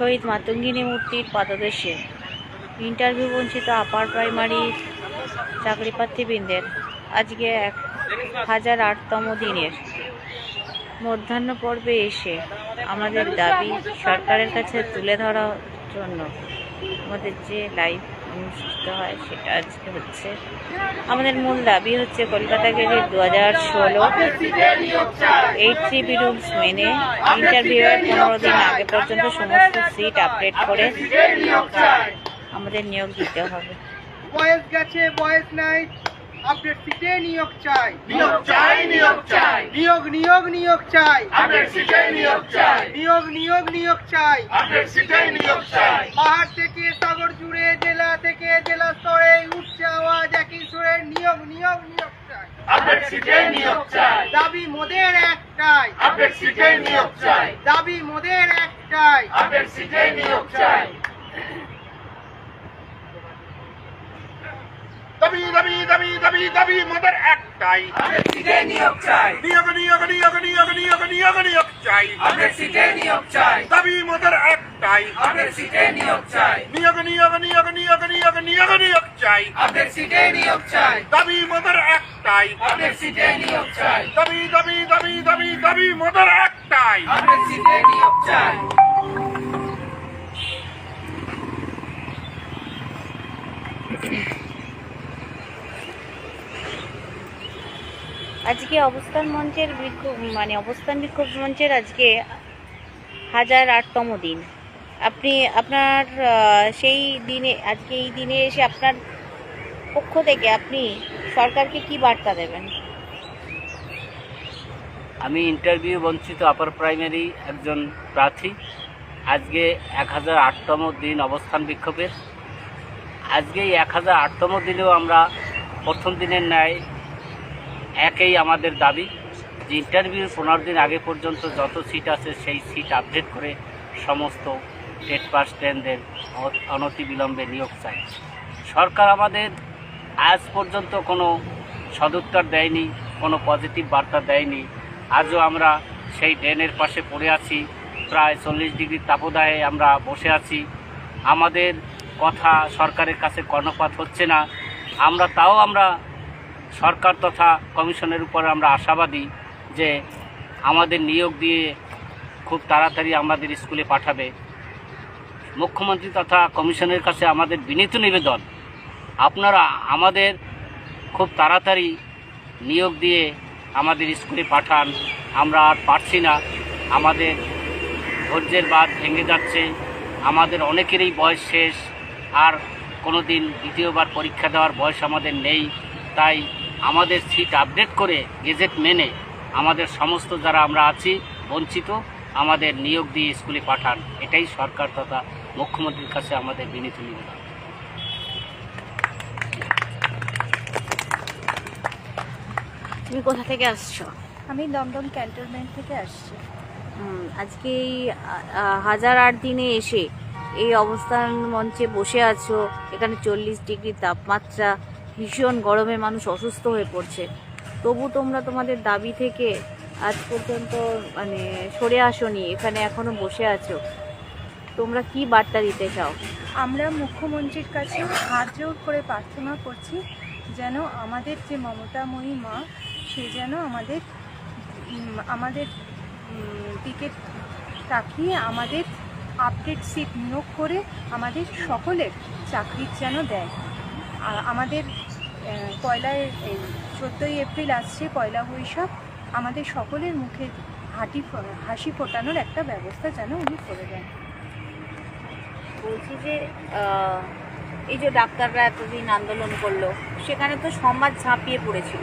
শহীদ মাতঙ্গিনী মূর্তির পাদদেশে। ইন্টারভিউ বঞ্চিত আপার প্রাইমারির চাকরি প্রার্থীবৃন্দের আজকে এক হাজার আটতম দিনের মধ্যাহ্ন পর্বে এসে আমাদের দাবি সরকারের কাছে তুলে ধরার জন্য আমাদের যে লাইভ অনুষ্ঠিত হয়, সেটা আজকে হচ্ছে। আমাদের মূল দাবি হচ্ছে কলকাতা গেলে দু হাজার ষোলো এইট থ্রি রুলস মেনে ইন্টারভিউয়ের পনেরো দিন আগে পর্যন্ত সমস্ত সিট আপডেট করে আমাদের নিয়োগ দিতে হবে। বয়স গেছে, বয়স নাই। আপডেট সিটে নিয়োগ চাই নিয়োগ চাই নিয়োগ চাই নিয়োগ নিয়োগ নিয়োগ চাই আপডেট সিটে নিয়োগ চাই নিয়োগ নিয়োগ নিয়োগ চাই আপডেট সিটে নিয়োগ চাই পাহাড় থেকে সাগর জুড়ে জেলা থেকে জেলা স্তরে উঠছে আওয়াজ একই সুরে নিয়োগ নিয়োগ নিয়োগ চাই আপডেট সিটে নিয়োগ চাই দাবি মোদের একটাই আপডেট সিটে নিয়োগ চাই দাবি মোদের একটাই আপডেট সিটে নিয়োগ চাই দাবি দাবি দাবি দাবি দাবি মোদের একটাই নিয়োগ চাই নিয়োগ নিয়োগ নিয়োগ নিয়োগ নিয়োগ নিয়োগ নিয়োগ চাই নিয়োগ চাই দাবি মোদের একটাই নিয়োগ চাই নিয়োগ নিয়োগ নিয়োগ নিয়োগ নিয়োগ নিয়োগ নিয়োগ চাই নিয়োগ চাই দাবি মোদের একটাই নিয়োগ চাই দাবি দাবি দাবি দাবি দাবি মোদের একটাই নিয়োগ চাই আজকে অবস্থান মঞ্চের বিক্ষোভ মানে অবস্থান বিক্ষোভ মঞ্চের আজকে হাজার আটতম দিন। আপনি, আপনার সেই দিনে, আজকে এই দিনে এসে আপনার পক্ষ থেকে আপনি সরকারকে কি বার্তা দেবেন? আমি ইন্টারভিউ বঞ্চিত আপার প্রাইমারি একজন প্রার্থী। আজকে এক হাজার আটতম দিন অবস্থান বিক্ষোভের। আজকে এই এক হাজার আটতম দিনেও আমরা প্রথম দিনের ন্যায় একই আমাদের দাবি যে ইন্টারভিউর পনেরো দিন আগে পর্যন্ত যত সিট আছে সেই সিট আপডেট করে সমস্ত টেট পাস টেনদের অনতিবিলম্বে নিয়োগ চাই। সরকার আমাদের আজ পর্যন্ত কোনো সদুত্তর দেয়নি, কোনো পজিটিভ বার্তা দেয়নি। আজও আমরা সেই ড্রেনের পাশে পড়ে আছি, প্রায় চল্লিশ ডিগ্রি তাপদাহে আমরা বসে আছি। আমাদের কথা সরকারের কাছে কর্ণপাত হচ্ছে না। আমরা তাও আমরা সরকার তথা কমিশনের উপর আমরা আশাবাদী যে আমাদের নিয়োগ দিয়ে খুব তাড়াতাড়ি আমাদের স্কুলে পাঠাবে। মুখ্যমন্ত্রী তথা কমিশনের কাছে আমাদের বিনীত নিবেদন, আপনারা আমাদের খুব তাড়াতাড়ি নিয়োগ দিয়ে আমাদের স্কুলে পাঠান, আমরা আর পারছি না। আমাদের ধৈর্যের বাদ ভেঙে যাচ্ছে, আমাদের অনেকেরই বয়স শেষ, আর কোনো দিন দ্বিতীয়বার পরীক্ষা দেওয়ার বয়স আমাদের নেই, তাই আমাদের সিট আপডেট করে গেজেট মেনে আমাদের সমস্ত যারা আমরা আছি বঞ্চিত আমাদের নিয়োগ দিয়ে স্কুলে পাঠান। এটাই সরকার তথা মুখ্যমন্ত্রীর কাছে আমাদের বিনীত নিবেদন। তুমি কোথা থেকে আসছো? আমি দমদম ক্যান্টনমেন্ট থেকে আসছি। আজকে এই হাজার আট দিনে এসে এই অবস্থান মঞ্চে বসে আছো। এখানে চল্লিশ ডিগ্রি তাপমাত্রা। ভীষণ গরমে মানুষ অসুস্থ হয়ে পড়ছে। তবু তোমরা তোমাদের দাবি থেকে আজ পর্যন্ত মানে সরে আসোনি, এখানে এখনও বসে আছো। তোমরা কি বার্তা দিতে চাও? আমরা মুখ্যমন্ত্রীর কাছে হাত জোর করে প্রার্থনা করছি যেন আমাদের যে মমতাময়ী মা, সে যেন আমাদের আমাদের দিকে তাকিয়ে আমাদের আপডেট সিট নিয়োগ করে আমাদের সকলের চাকরির যেন দেয়। আর আমাদের পয়লায় চোদ্দোই এপ্রিল আসছে পয়লা বৈশাখ। আমাদের সকলের মুখে হাঁটি ফো- হাসি ফোটানোর একটা ব্যবস্থা যেন উনি করে দেন। বলছি যে এই যে ডাক্তাররা এতদিন আন্দোলন করল সেখানে তো সমাজ ঝাঁপিয়ে পড়েছিল।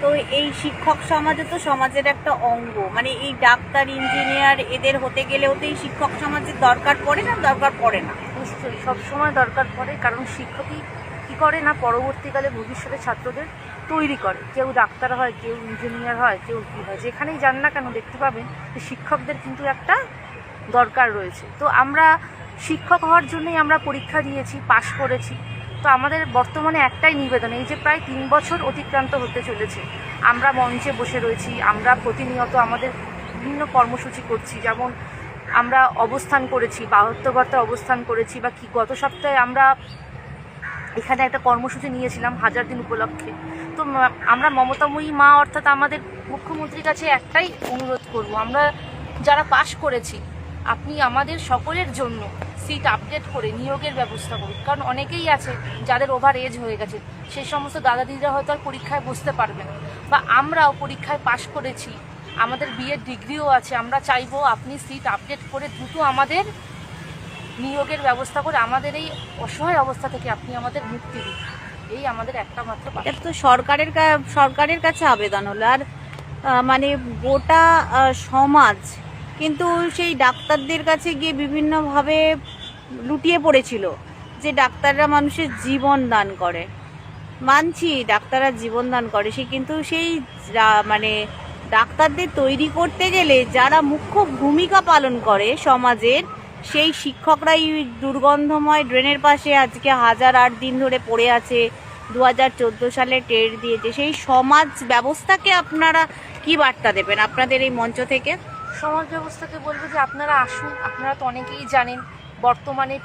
তো এই শিক্ষক সমাজে তো সমাজের একটা অঙ্গ। মানে এই ডাক্তার ইঞ্জিনিয়ার এদের হতে গেলেও তো এই শিক্ষক সমাজের দরকার পড়ে না দরকার পড়ে না। নিশ্চয়ই সবসময় দরকার পড়ে কারণ শিক্ষকই করে না, পরবর্তীকালে ভবিষ্যতে ছাত্রদের তৈরি করে। কেউ ডাক্তার হয়, কেউ ইঞ্জিনিয়ার হয়, কেউ কী হয়, যেখানেই যান না কেন দেখতে পাবেন যে শিক্ষকদের কিন্তু একটা দরকার রয়েছে। তো আমরা শিক্ষক হওয়ার জন্যই আমরা পরীক্ষা দিয়েছি, পাশ করেছি। তো আমাদের বর্তমানে একটাই নিবেদন, এই যে প্রায় তিন বছর অতিক্রান্ত হতে চলেছে। আমরা মঞ্চে বসে রয়েছি, আমরা প্রতিনিয়ত আমাদের বিভিন্ন কর্মসূচি করছি, যেমন আমরা অবস্থান করেছি বাহত্তরগড়তে অবস্থান করেছি, বা কি গত সপ্তাহে আমরা এখানে একটা কর্মসূচি নিয়েছিলাম হাজার দিন উপলক্ষে। তো আমরা মমতাময়ী মা অর্থাৎ আমাদের মুখ্যমন্ত্রীর কাছে একটাই অনুরোধ করব, আমরা যারা পাশ করেছি, আপনি আমাদের সকলের জন্য সিট আপডেট করে নিয়োগের ব্যবস্থা করুন। কারণ অনেকেই আছে যাদের ওভার এজ হয়ে গেছে সেই সমস্ত দাদা দিদিরা হয়তো আর পরীক্ষায় বসতে পারবে না। বা আমরাও পরীক্ষায় পাশ করেছি, আমাদের বিয়ের ডিগ্রিও আছে, আমরা চাইব আপনি সিট আপডেট করে দ্রুত আমাদের নিয়োগের ব্যবস্থা করে আমাদের এই অসহায় অবস্থা থেকে আপনি আমাদের মুক্তি দিন। এই আমাদের একটা মাত্র এটা তো সরকারের সরকারের কাছে আবেদন হলো। আর মানে গোটা সমাজ কিন্তু সেই ডাক্তারদের কাছে গিয়ে বিভিন্নভাবে লুটিয়ে পড়েছিল যে ডাক্তাররা মানুষের জীবন দান করে। মানছি ডাক্তাররা জীবন দান করে। সে কিন্তু সেই মানে ডাক্তারদের তৈরি করতে গেলে যারা মুখ্য ভূমিকা পালন করে সমাজের সেই শিক্ষকরাই দুর্গন্ধময় ড্রেনের পাশে আজকে হাজার আট দিন ধরে পড়ে আছে দু হাজার চোদ্দ সালে টের দিয়েছে। সেই সমাজ ব্যবস্থাকে আপনারা কি বার্তা দেবেন আপনাদের এই মঞ্চ থেকে? সমাজ ব্যবস্থাকে বলব যে আপনারা আসুন, আপনারা তো অনেকেই জানেন, বর্তমানে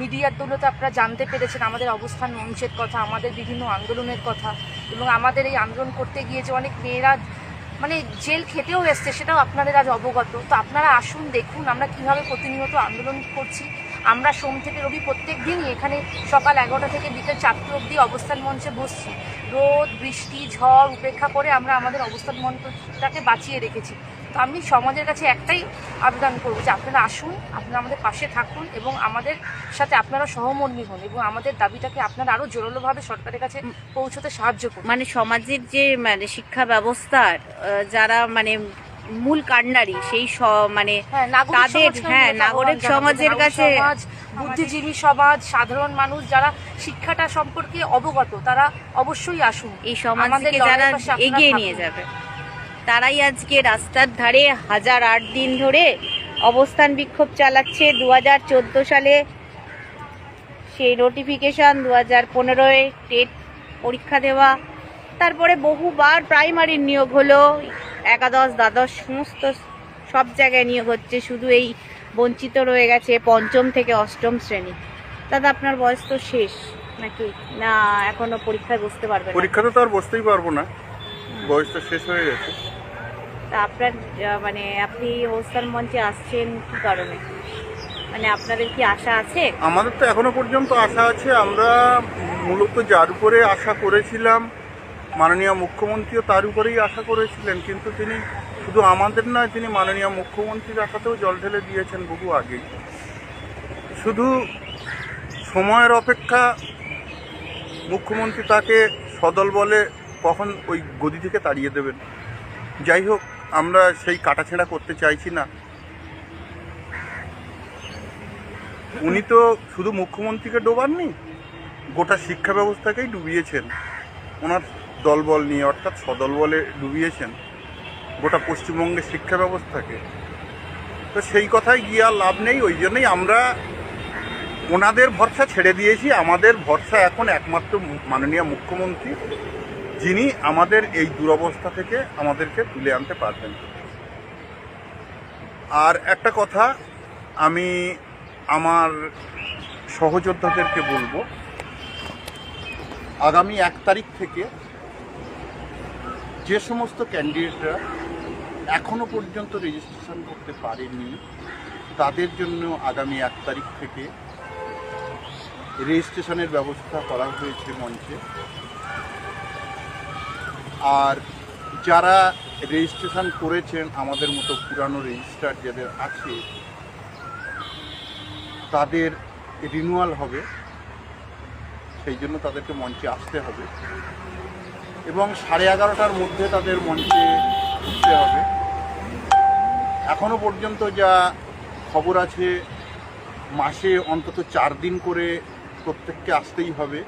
মিডিয়ার দৌলতে আপনারা জানতে পেরেছেন আমাদের অবস্থান মঞ্চের কথা, আমাদের বিভিন্ন আন্দোলনের কথা এবং আমাদের এই আন্দোলন করতে গিয়ে যে অনেক মেয়েরা মানে জেল খেতেও এসছে, সেটাও আপনাদের আজ অবগত। তো আপনারা আসুন, দেখুন আমরা কীভাবে প্রতিনিয়ত আন্দোলন করছি। আমরা সোম থেকে রবি প্রত্যেক দিনই এখানে সকাল এগারোটা থেকে বিকেল চারটে অবধি অবস্থান মঞ্চে বসছি। রোদ, বৃষ্টি, ঝড়, উপেক্ষা করে আমরা আমাদের অবস্থান মঞ্চটাকে বাঁচিয়ে রেখেছি। তো আমি সমাজের কাছে একটাই আবেদন করব যে আপনারা আসুন আপনারা আমাদের পাশে থাকুন এবং আমাদের সাথে আপনারা সহমর্মী হন এবং আমাদের দাবিটাকে আপনারা আরও জোরালোভাবে সরকারের কাছে পৌঁছতে সাহায্য করুন। মানে সমাজের যে মানে শিক্ষা ব্যবস্থার যারা মানে মূল কাণ্ডারি সেই মানে হ্যাঁ নাগরিক তাদের, হ্যাঁ, নাগরিক সমাজের কাছে- সমাজ বুদ্ধিজীবী সমাজ সাধারণ মানুষ যারা শিক্ষাটা সম্পর্কে অবগত তারা অবশ্যই আসুন। এই সমাজকে যারা এগিয়ে নিয়ে যাবে। তারাই আজকে রাস্তার ধারে হাজার আট দিন ধরে অবস্থান বিক্ষোভ চালাচ্ছে। দু হাজার চোদ্দ সালে সেই নোটিফিকেশন দু হাজার পনেরোয় টেট পরীক্ষা দেওয়া। তারপরে বহুবার প্রাইমারির নিয়োগ হলো। একাদশ দ্বাদশ সমস্ত সব জায়গায় নিয়োগ হচ্ছে। শুধু এই বঞ্চিত রয়ে গেছে পঞ্চম থেকে অষ্টম শ্রেণি। দাদা আপনার বয়স তো শেষ নাকি? না এখনও পরীক্ষায় বসতে পারবেন পরীক্ষা তো আর বসতেই পারব না। বয়স তো শেষ হয়ে গেছে। তা আপনার মানে আপনি অবস্থান মঞ্চে আসছেন কি কারণে? মানে আপনাদের কি আশা আছে? আমাদের তো এখনও পর্যন্ত আশা আছে। আমরা মূলত যার উপরে আশা করেছিলাম, মাননীয় মুখ্যমন্ত্রীও তার উপরেই আশা করেছিলেন, কিন্তু তিনি শুধু আমাদের নয়, তিনি মাননীয় মুখ্যমন্ত্রীর আশাতেও জল ঢেলে দিয়েছেন বহু আগেই। শুধু সময়ের অপেক্ষা মুখ্যমন্ত্রী তাকে সদল বলে কখন ওই গদি থেকে তাড়িয়ে দেবেন। যাই হোক আমরা সেই কাটাছেঁড়া করতে চাইছি না। উনি তো শুধু মুখ্যমন্ত্রীকে ডোবাননি, গোটা শিক্ষা ব্যবস্থাকেই ডুবিয়েছেন। ওনার দলবল নিয়ে, অর্থাৎ সদল বলে ডুবিয়েছেন গোটা পশ্চিমবঙ্গের শিক্ষা ব্যবস্থাকে। তো সেই কথায় গিয়ে আর লাভ নেই, ওই জন্যই আমরা ওনাদের ভরসা ছেড়ে দিয়েছি। আমাদের ভরসা এখন একমাত্র মাননীয় মুখ্যমন্ত্রী যিনি আমাদের এই দুরবস্থা থেকে আমাদেরকে তুলে আনতে পারবেন। আর একটা কথা, আমি আমার সহযোদ্ধাদেরকে বলব, আগামী এক তারিখ থেকে যে সমস্ত ক্যান্ডিডেটরা এখনও পর্যন্ত রেজিস্ট্রেশন করতে পারেনি তাদের জন্য আগামী এক তারিখ থেকে রেজিস্ট্রেশনের ব্যবস্থা করা হয়েছে মঞ্চে। আর যারা রেজিস্ট্রেশন করেছেন আমাদের মতো পুরানো রেজিস্টার যাদের আছে, তাদের রিনুয়াল হবে। সেই জন্য তাদেরকে মঞ্চে আসতে হবে। এবং সাড়ে এগারোটার মধ্যে তাদের মঞ্চে উঠতে হবে। এখনও পর্যন্ত যা খবর আছে, মাসে অন্তত চার দিন করে প্রত্যেককে আসতেই হবে।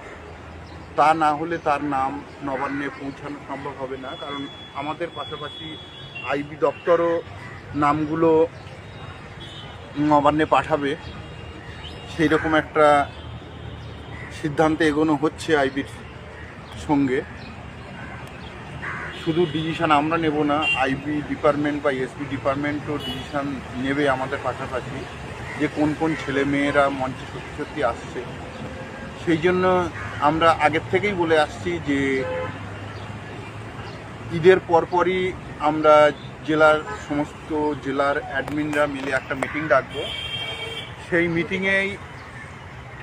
তা না হলে তার নাম নবান্নে পৌঁছানো সম্ভব হবে না, কারণ আমাদের পাশাপাশি আইবি দপ্তরও নামগুলো নবান্নে পাঠাবে। সেই রকম একটা সিদ্ধান্তে এগোনো হচ্ছে আইবির সঙ্গে। শুধু ডিসিশন আমরা নেব না, আইবি ডিপার্টমেন্ট বা এসপি ডিপার্টমেন্টও ডিসিশন নেবে আমাদের পাশাপাশি যে কোন কোন ছেলে মেয়েরা মঞ্চে সত্যি সত্যি আসছে। সেই জন্য আমরা আগের থেকেই বলে আসছি যে ঈদের পরপরই আমরা জেলার সমস্ত জেলার অ্যাডমিনরা মিলে একটা মিটিং ডাকবো। সেই মিটিংয়েই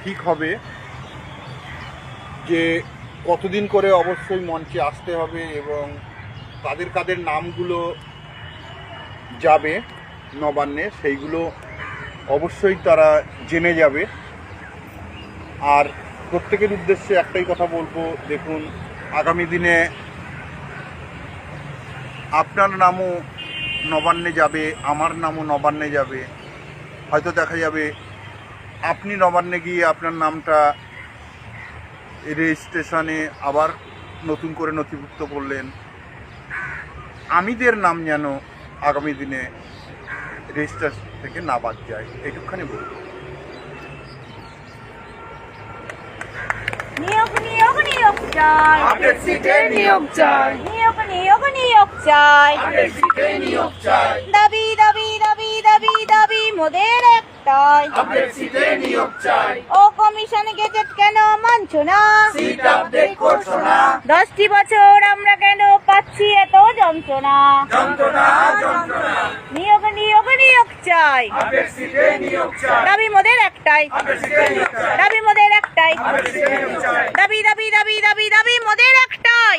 ঠিক হবে যে কতদিন করে অবশ্যই মঞ্চে আসতে হবে এবং কাদের কাদের নামগুলো যাবে নবান্নে, সেইগুলো অবশ্যই তারা জেনে যাবে। আর প্রত্যেকের উদ্দেশ্যে একটাই কথা বলব, দেখুন, আগামী দিনে আপনার নামও নবান্নে যাবে, আমার নামও নবান্নে যাবে। হয়তো দেখা যাবে আপনি নবান্নে গিয়ে আপনার নামটা রেজিস্ট্রেশনে আবার নতুন করে নথিভুক্ত করলেন। আমিদের নাম যেন আগামী দিনে রেজিস্টার থেকে না বাদ যায় এইটুকখানি বলব। নিয়োগ নিয়োগ নিয়োগ চাই। নিয়োগ চাই। নিয়োগ নিয়োগ নিয়োগ চাই। দাবি দাবি দাবি দাবি দাবি মোদের একটাই। ও কমিশন গেজেট কেন মানছো না? দশটি বছর আমরা কেন পাচ্ছি এত যন্ত্রণা? নিয়োগ নিয়োগ নিয়োগ চাই। দাবি মোদের একটাই। দাবি মোদের একটাই দাবি দাবি দাবি দাবি দাবি মোদের একটাই।